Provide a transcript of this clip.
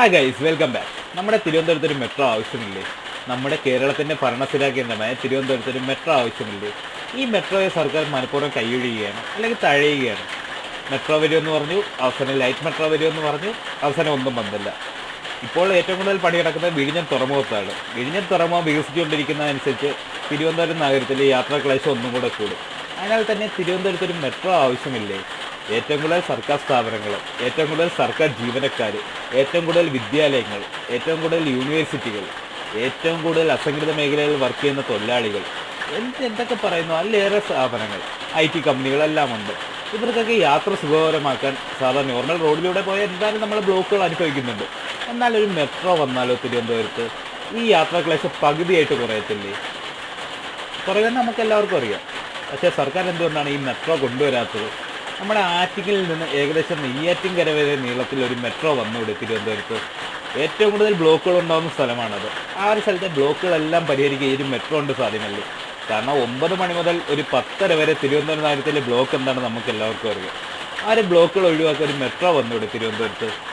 Hi guys welcome back നമ്മുടെ തിരുവനന്തപുരത്ത് ഒരു മെട്രോ ആവശ്യമില്ലേ? നമ്മുടെ കേരളത്തിന്റെ ഭരണസ്ഥിരാ കേന്ദ്രമായ തിരുവനന്തപുരത്ത് ഒരു മെട്രോ ആവശ്യമില്ലേ? ഈ മെട്രോയെ സർക്കാർ മനഃപൂർവം കൈയൊഴിയുകയാണ് അല്ലെങ്കിൽ തഴയുകയാണ്. മെട്രോ വരുമെന്ന് പറഞ്ഞു അവസാനം ലൈറ്റ് മെട്രോ വരുമെന്ന് പറഞ്ഞു അവസാനം ഒന്നും വന്നില്ല. ഇപ്പോൾ ഏറ്റവും കൂടുതൽ പണി കിടക്കുന്നത് വിഴിഞ്ഞം തുറമുഖത്താണ്. വിഴിഞ്ഞം തുറമുഖം വികസിച്ചുകൊണ്ടിരിക്കുന്നതനുസരിച്ച് തിരുവനന്തപുരം നഗരത്തിലെ യാത്രാ ക്ലേശം ഒന്നും കൂടെ കൂടും. അതിനാൽ തന്നെ തിരുവനന്തപുരത്ത് ഒരു മെട്രോ ആവശ്യമില്ലേ? ഏറ്റവും കൂടുതൽ സർക്കാർ സ്ഥാപനങ്ങൾ ഏറ്റവും കൂടുതൽ സർക്കാർ ജീവനക്കാർ ഏറ്റവും കൂടുതൽ വിദ്യാലയങ്ങൾ ഏറ്റവും കൂടുതൽ യൂണിവേഴ്സിറ്റികൾ ഏറ്റവും കൂടുതൽ അസംഘടിത മേഖലയിൽ വർക്ക് ചെയ്യുന്ന തൊഴിലാളികൾ എന്ത് എന്തൊക്കെ പറയുന്നു അല്ലേറെ സ്ഥാപനങ്ങൾ ഐ ടി കമ്പനികളെല്ലാം ഉണ്ട്. ഇവർക്കൊക്കെ യാത്ര സുഖകരമാക്കാൻ സാധാരണ നോർമൽ റോഡിലൂടെ പോയാൽ എന്തായാലും നമ്മൾ ബ്ലോക്കുകൾ അനുഭവിക്കുന്നുണ്ട്. എന്നാൽ ഒരു മെട്രോ വന്നാലോ തിരുവനന്തപുരത്ത് ഈ യാത്രാ ക്ലേശം പകുതിയായിട്ട് കുറയത്തില്ലേ? കുറയുമെന്ന് നമുക്ക് എല്ലാവർക്കും അറിയാം. പക്ഷേ സർക്കാർ എന്തുകൊണ്ടാണ് ഈ മെട്രോ കൊണ്ടുവരാത്തത്? നമ്മുടെ ആറ്റിങ്ങിൽ നിന്ന് ഏകദേശം നെയ്യാറ്റിൻകര വരെ നീളത്തിൽ ഒരു മെട്രോ വന്നുകൂടി തിരുവനന്തപുരത്ത്. ഏറ്റവും കൂടുതൽ ബ്ലോക്കുകൾ ഉണ്ടാകുന്ന സ്ഥലമാണത്. ആ ഒരു സ്ഥലത്തെ ബ്ലോക്കുകളെല്ലാം പരിഹരിക്കുക ഈ ഒരു മെട്രോ ഉണ്ട് സാധ്യമല്ലേ? കാരണം ഒമ്പത് മണി മുതൽ ഒരു പത്തര വരെ തിരുവനന്തപുരം നഗരത്തിലെ ബ്ലോക്ക് എന്താണ് നമുക്ക് എല്ലാവർക്കും അറിയാം. ആ ഒരു ബ്ലോക്കുകൾ ഒഴിവാക്കി ഒരു മെട്രോ വന്നുകൂടി തിരുവനന്തപുരത്ത്.